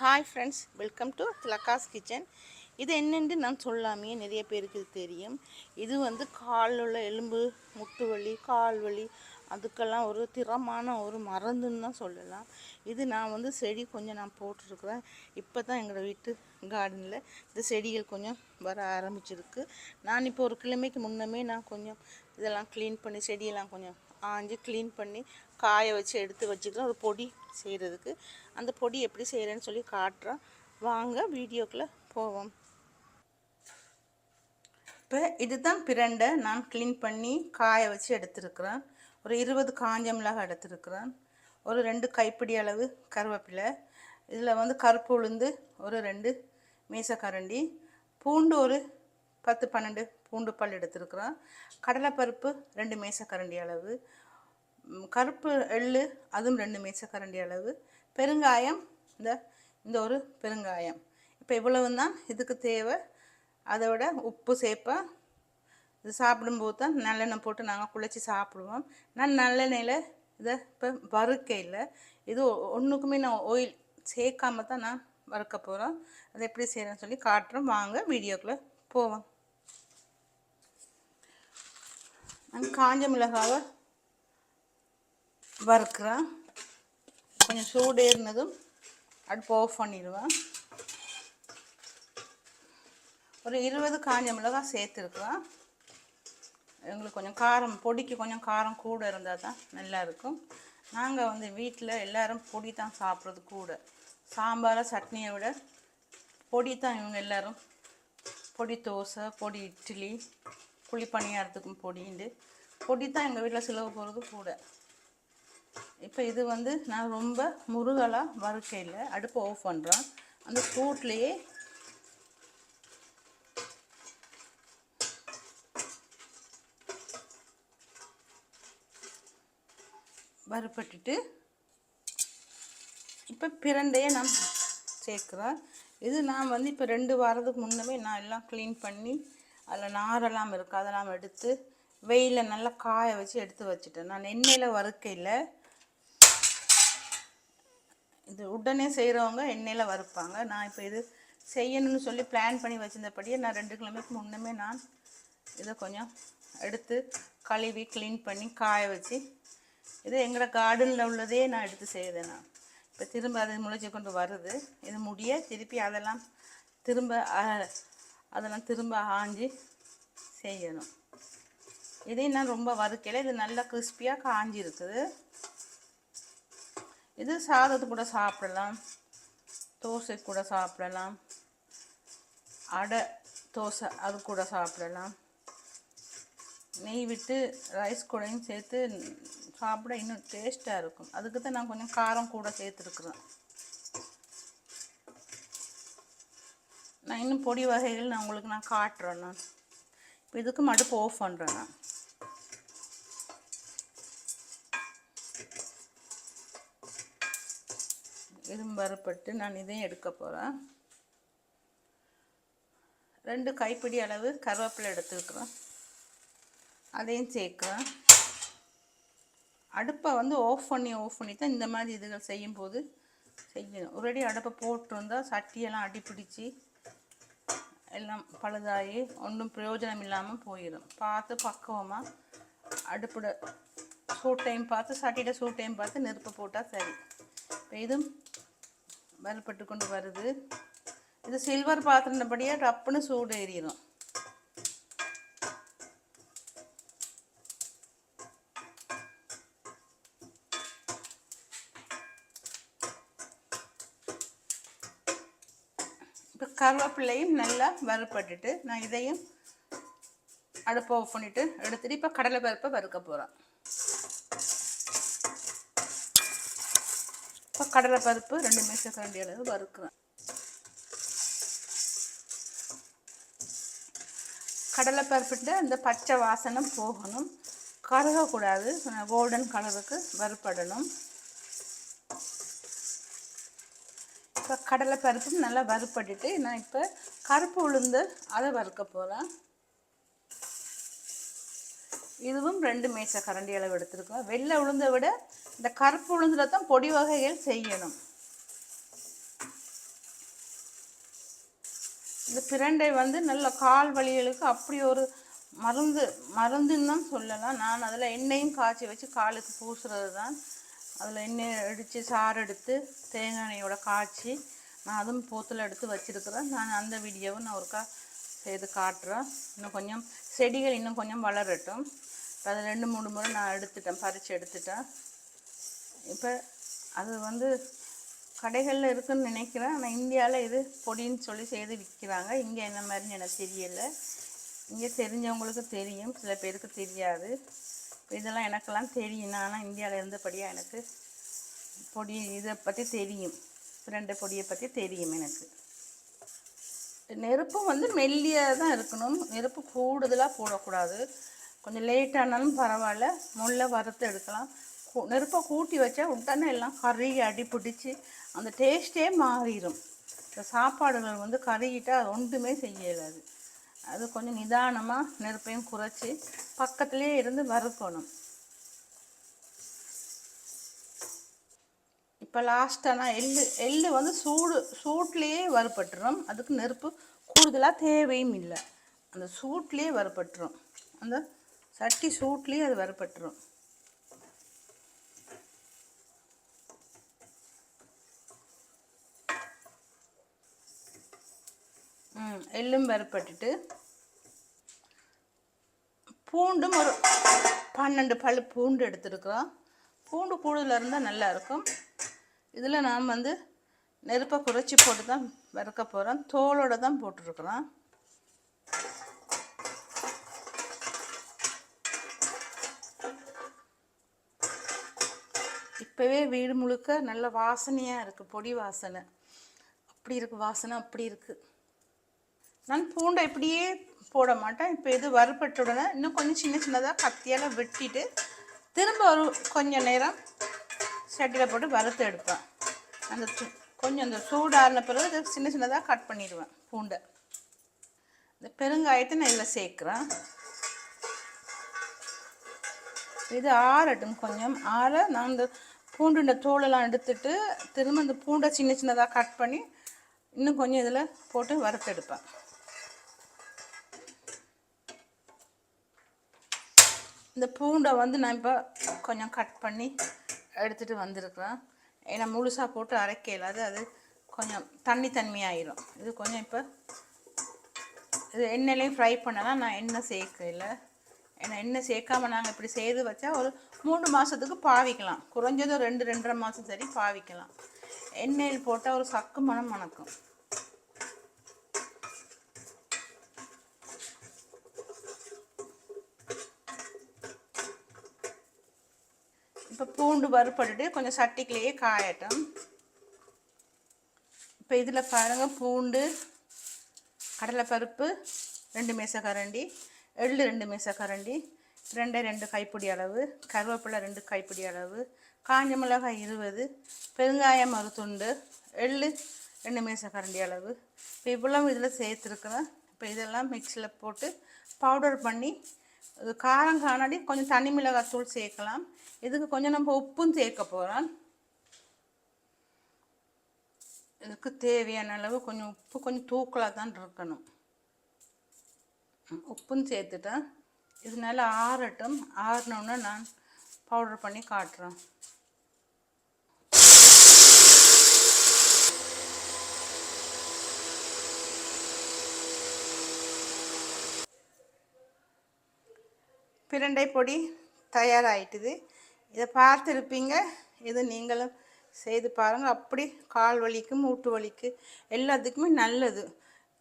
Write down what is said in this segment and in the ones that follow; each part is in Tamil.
Hi friends welcome to Thilaka's kitchen இது என்னென்று நான் சொல்லாமையே நிறைய பேருக்கு இது தெரியும். இது வந்து காலில் உள்ள எலும்பு முட்டு வலி கால் வலி அதுக்கெல்லாம் ஒரு திறமான ஒரு மருந்துன்னு தான் சொல்லலாம். இது நான் வந்து செடி கொஞ்சம் நான் போட்டிருக்கிறேன். இப்போ தான் எங்களோட வீட்டு கார்டனில் இந்த செடிகள் கொஞ்சம் வர ஆரம்பிச்சிருக்கு. நான் இப்போ ஒரு கிழமைக்கு முன்னமே நான் கொஞ்சம் இதெல்லாம் க்ளீன் பண்ணி செடியெல்லாம் கொஞ்சம் ஆஞ்சு க்ளீன் பண்ணி காய வச்சு எடுத்து வச்சுக்கலாம் ஒரு பொடி செய்கிறதுக்கு அந்த பொடி எப்படி செய்கிறேன்னு சொல்லி காட்டுறேன். வாங்க வீடியோக்குள்ளே போவோம். இப்போ இதுதான் பிரண்டை நான் க்ளீன் பண்ணி காய வச்சு எடுத்துருக்குறேன். ஒரு இருபது காஞ்ச மிளகாய் எடுத்துருக்குறேன். ஒரு ரெண்டு கைப்பிடி அளவு கருவேப்பிலை. இதில் வந்து கருப்பு உளுந்து ஒரு ரெண்டு மீசக்கரண்டி. பூண்டு ஒரு பத்து பன்னெண்டு பூண்டு பல் எடுத்துருக்குறோம் கடலைப்பருப்பு ரெண்டு மேசக்கரண்டி அளவு. கருப்பு எள்ளு அதுவும் ரெண்டு மேசக்கரண்டி அளவு. பெருங்காயம் இந்த இந்த ஒரு பெருங்காயம். இப்போ இவ்வளவு தான் இதுக்கு தேவை. அதோட உப்பு சேர்ப்பேன் இது சாப்பிடும்போது தான் நல்லெண்ணெய் போட்டு நாங்கள் குளிச்சு சாப்பிடுவோம். நான் நல்லெண்ணெயில் இதை இப்போ வறுக்கையில் இது ஒன்றுக்குமே நான் ஆயில் சேர்க்காம தான் நான் வறுக்க போகிறோம் அதை எப்படி செய்கிறேன்னு சொல்லி காட்டுறோம். வாங்க வீடியோக்குள்ளே போவோம். நான் காஞ்ச மிளகாவை வறுக்கிறேன். கொஞ்சம் சூடு ஏறினதும் அடுப்பு ஆஃப் பண்ணிடுவேன். ஒரு இருபது காஞ்ச மிளகாய் சேர்த்துருக்குறேன். எங்களுக்கு கொஞ்சம் காரம் பொடிக்கு கொஞ்சம் காரம் கூட இருந்தால் தான் நல்லா இருக்கும் நாங்கள் வந்து வீட்டில் எல்லோரும் பொடி தான் சாப்பிட்றது கூட. சாம்பாரை சட்னியை விட பொடி தான் இவங்க எல்லோரும். பொடி தோசை பொடி இட்லி புளி பணியாரத்துக்கும் பொடின்ட்டு பொடி தான் எங்கள் வீட்டில் செலவு போகிறது கூட. இப்போ இது வந்து நான் ரொம்ப முருகலாக வறுக்கையில் அடுப்பை ஆஃப் பண்ணுறேன் அந்த சூட்லேயே வறுப்பட்டுட்டு இப்போ பிரண்டையை நான் சேர்க்குறேன். இது நான் வந்து இப்போ ரெண்டு வாரத்துக்கு முன்னமே நான் எல்லாம் க்ளீன் பண்ணி அதில் நாரெல்லாம் இருக்குது அதெல்லாம் எடுத்து வெயிலில் நல்லா காய வச்சு எடுத்து வச்சுட்டேன். நான் எண்ணெயில் வறுக்கையில் இது உடனே செய்கிறவங்க எண்ணெயில் வறுப்பாங்க. நான் இப்போ இது செய்யணும்னு சொல்லி பிளான் பண்ணி வச்சிருந்தபடியே நான் ரெண்டு கிழமைக்கு முன்னமே நான் இதை கொஞ்சம் எடுத்து கழுவி க்ளீன் பண்ணி காய வச்சு இது எங்களோட கார்டனில் உள்ளதே நான் எடுத்து செய்தேன் நான். இப்போ திரும்ப அது முளைச்சி கொண்டு வருது. இது முடிய திருப்பி அதெல்லாம் திரும்ப அதெல்லாம் திரும்ப ஆஞ்சி செய்யணும். இதையும் நான் ரொம்ப வறுக்கலை. இது நல்லா கிறிஸ்பியாக காஞ்சி இருக்குது இது சாதத்து கூட சாப்பிடலாம். தோசை கூட சாப்பிடலாம். அடை தோசை அது கூட சாப்பிடலாம். நெய் விட்டு ரைஸ் கூடையும் சேர்த்து சாப்பிட இன்னும் டேஸ்ட்டாக இருக்கும். அதுக்கு தான் நான் கொஞ்சம் காரம் கூட சேர்த்துருக்குறேன். நான் இன்னும் பொடி வகைகள் நான் உங்களுக்கு நான் காட்டுறேன் நான். இப்போ இதுக்கு மடுப்பு ஆஃப் பண்ணுறேன் நான். இதுவும் வரப்பட்டு நான் இதையும் எடுக்க போகிறேன் ரெண்டு கைப்பிடி அளவு கருவேப்பிலை எடுத்துருக்குறேன் அதையும் சேர்க்குறேன் அடுப்பை வந்து ஆஃப் பண்ணி ஆஃப் பண்ணி தான் இந்த மாதிரி இதுகள் செய்யும்போது செய்யணும். ஒரேடி அடுப்பை போட்டிருந்தா சட்டியெல்லாம் அடிப்பிடிச்சு எல்லாம் பழுதாகி ஒன்றும் பிரயோஜனம் இல்லாமல் போயிடும். பார்த்து பக்குவமாக அடுப்பிட சூட்டையும் டைம் பார்த்து சட்டியில் சூட் டைம் பார்த்து நெருப்பு போட்டால் சரி. இப்போ இதுவும் வறுபட்டு கொண்டு வருது. இது சில்வர் பாத்திரப்படியே டப்புன்னு சூடு எறியணும் இப்போ கருவேப்பிள்ளையும் நல்லா வறுப்பட்டுட்டு நான் இதையும் அடுப்பை ஆஃப் பண்ணிவிட்டு எடுத்துகிட்டு இப்போ கடலை பருப்பை வறுக்க போகிறேன் இப்போ கடலை பருப்பு ரெண்டு மேசக்கரண்டி அளவு வறுக்கிறேன் கடலை பருப்புட்டு அந்த பச்சை வாசனை போகணும். கருகக்கூடாது. கோல்டன் கலருக்கு வறுப்படணும் இப்போ கடலை பருப்பு நல்லா வறுப்பட்டுட்டு நான் இப்போ கருப்பு உளுந்து அதை வறுக்க போகிறேன் இதுவும் ரெண்டு மேச கரண்டி அளவு எடுத்துருக்கோம். வெள்ளை உளுந்தை விட இந்த கருப்பு உளுந்தில் தான் பொடி வகைகள் செய்யணும். இந்த பிரண்டை வந்து நல்ல கால் வலிகளுக்கு அப்படி ஒரு மருந்து மருந்துன்னு தான் சொல்லலாம். நான் அதில் எண்ணெயும் காய்ச்சி வச்சு காலுக்கு பூசுறது தான் அதில் எண்ணெய் அடித்து சாறு எடுத்து தேங்காய் எண்ணெயோட காய்ச்சி நான் அதுவும் போத்தில் எடுத்து வச்சுருக்கிறேன். நான் அந்த வீடியோவும் நான் ஒருக்கா செய்து காட்டுறேன். இன்னும் கொஞ்சம் செடிகள் இன்னும் கொஞ்சம் வளரட்டும். அதை ரெண்டு மூணு முறை நான் எடுத்துட்டேன் பறித்து எடுத்துட்டேன். இப்போ அது வந்து கடைகளில் இருக்குன்னு நினைக்கிறேன். ஆனால் இந்தியாவில் இது பொடின்னு சொல்லி செய்து விற்கிறாங்க இங்கே என்ன மாதிரின்னு எனக்கு தெரியலை. இங்கே தெரிஞ்சவங்களுக்கு தெரியும். சில பேருக்கு தெரியாது. இதெல்லாம் எனக்கெல்லாம் தெரியும். ஆனால் இந்தியாவில் இருந்தபடியாக எனக்கு பொடி இதை பற்றி தெரியும். ரெண்டு பொடியை பற்றி தெரியும் எனக்கு. நெருப்பு வந்து மெல்லியாக தான் இருக்கணும். நெருப்பு கூடுதலாக போடக்கூடாது. கொஞ்சம் லேட்டானாலும் பரவாயில்ல. முள்ள வறுத்து எடுக்கலாம். நெருப்பை கூட்டி வச்சா உடனே எல்லாம் கருகி அடி பிடிச்சி அந்த டேஸ்ட்டே மாறிடும் இந்த சாப்பாடுகள் வந்து கருகிட்டால் அது ஒன்றுமே செய்யலாது அது. கொஞ்சம் நிதானமாக நெருப்பையும் குறைச்சி பக்கத்துலேயே இருந்து வறுக்கணும். இப்போ லாஸ்ட்டாக நான் எள்ளு எள்ளு வந்து சூடு சூட்லேயே வறுப்பட்டுரும் அதுக்கு நெருப்பு கூடுதலாக தேவையும் இல்லை. அந்த சூட்லேயே வறுப்பட்டுரும் அந்த சட்டி சூட்லேயே அது வறுப்பட்டுரும் எள்ளும் வறுப்பட்டுட்டு பூண்டும் ஒரு பன்னெண்டு பல் பூண்டு எடுத்துருக்குறோம். பூண்டு கூடுதலாக இருந்தால் நல்லா இருக்கும். இதில் நாம் வந்து நெருப்பை குறைச்சி போட்டு தான் வறுக்க போகிறோம் தோலோடு தான் போட்டிருக்குறோம். இப்போவே வீடு முழுக்க நல்ல வாசனையாக இருக்குது பொடி வாசனை. அப்படி இருக்குது வாசனை அப்படி இருக்குது நான் பூண்டை இப்படியே போட மாட்டேன். இப்போ இது வறுபட்ட உடனே இன்னும் கொஞ்சம் சின்ன சின்னதாக கத்தியால் வெட்டிட்டு திரும்ப ஒரு கொஞ்சம் நேரம் சட்டியில் போட்டு வறுத்து எடுப்பேன். அந்த கொஞ்சம் அந்த சூடாறின பிறகு சின்ன சின்னதாக கட் பண்ணிடுவேன் பூண்டை. இந்த பெருங்காயத்தை நான் இதில் சேர்க்குறேன். இது ஆறட்டும் கொஞ்சம். ஆற நான் இந்த பூண்டுண்ட தோலெல்லாம் எடுத்துட்டு திரும்ப இந்த பூண்டை சின்ன சின்னதாக கட் பண்ணி இன்னும் கொஞ்சம் இதில் போட்டு வறுத்தெடுப்பேன் இந்த பூண்டை வந்து நான் இப்போ கொஞ்சம் கட் பண்ணி எடுத்துகிட்டு வந்திருக்கிறேன். ஏன்னா முழுசாக போட்டு அரைக்கலாது அது கொஞ்சம் தண்ணி தன்மையாயிரும். இது கொஞ்சம் இப்போ இது எண்ணெயிலையும் ஃப்ரை பண்ணலாம். நான் எண்ணெய் சேர்க்கல. ஏன்னா எண்ணெய் சேர்க்காம நாங்கள் இப்படி செய்து வச்சா ஒரு மூணு மாதத்துக்கு பாவிக்கலாம். குறைஞ்சதும் ரெண்டு ரெண்டரை மாதம் சரி பாவிக்கலாம். எண்ணெயில் போட்டால் ஒரு சக்கு மனம் மணக்கும் இப்போ பூண்டு வறுப்பட்டுட்டு கொஞ்சம் சட்டிக்குள்ளேயே காயட்டும். இப்போ இதில் பாருங்கள் பூண்டு கடலைப்பருப்பு ரெண்டு மேசக்கரண்டி எள்ளு ரெண்டு மேசக்கரண்டி ரெண்டே ரெண்டு கைப்பிடி அளவு கருவேப்பிலை ரெண்டு கைப்பிடி அளவு காஞ்ச மிளகாய் இருபது பெருங்காயம் ஒரு துண்டு எள்ளு ரெண்டு மேசக்கரண்டி அளவு. இப்போ இவ்வளவு இதில் சேர்த்துருக்குறேன். இப்போ இதெல்லாம் மிக்சியில் போட்டு பவுடர் பண்ணி இது காரம் காணாடி கொஞ்சம் தனி மிளகாய் தூள் சேர்க்கலாம். இதுக்கு கொஞ்சம் நம்ம உப்பும் சேர்க்க போகிறோம் இதுக்கு தேவையான அளவு கொஞ்சம் உப்பு கொஞ்சம் தூக்கலாக தான் இருக்கணும். உப்பும் சேர்த்துட்டேன். இது நல்லா ஆறட்டும். ஆறினோன்னே நான் பவுடர் பண்ணி காட்டுறேன். பிரண்டை பொடி தயாராகிட்டுது இதை பார்த்துருப்பீங்க. இது நீங்களும் செய்து பாருங்கள் அப்படி கால் வலிக்கு மூட்டு வலிக்கு. எல்லாத்துக்குமே நல்லது.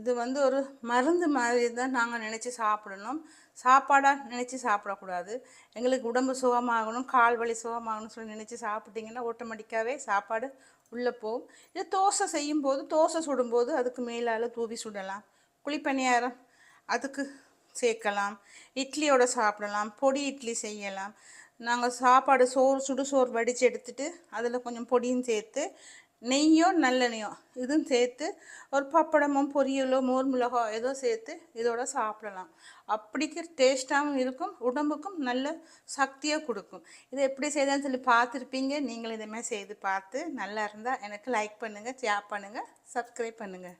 இது வந்து ஒரு மருந்து மாதிரி தான் நாங்கள் நினச்சி சாப்பிடணும். சாப்பாடாக நினச்சி சாப்பிடக்கூடாது. எங்களுக்கு உடம்பு சுகமாகணும் கால் வலி சுகமாகணும்னு சொல்லி நினச்சி சாப்பிட்டிங்கன்னா ஆட்டோமேட்டிக்காகவே சாப்பாடு உள்ளே போகும். இது தோசை செய்யும்போது தோசை சுடும்போது அதுக்கு மேலால் தூவி சுடலாம். குழிப்பணியாரம் அதுக்கு சேர்க்கலாம் இட்லியோட சாப்பிடலாம் பொடி இட்லி செய்யலாம். நாங்கள் சாப்பாடு சோறு சுடு சோறு வடித்து எடுத்துட்டு அதில் கொஞ்சம் பொடியும் சேர்த்து நெய்யோ நல்லெண்ணெயோ இதுவும் சேர்த்து ஒரு பப்படமோ பொரியலோ மோர் மிளகோ ஏதோ சேர்த்து இதோட சாப்பிடலாம். அப்படிக்கு டேஸ்ட்டாகவும் இருக்கும் உடம்புக்கும் நல்ல சக்தியாக கொடுக்கும். இதை எப்படி செய்தான்னு சொல்லி பார்த்துருப்பீங்க. நீங்களும் இதேமாதிரி செய்து பார்த்து நல்லா இருந்தால் எனக்கு லைக் பண்ணுங்கள் ஷேர் பண்ணுங்கள் சப்ஸ்கிரைப் பண்ணுங்கள்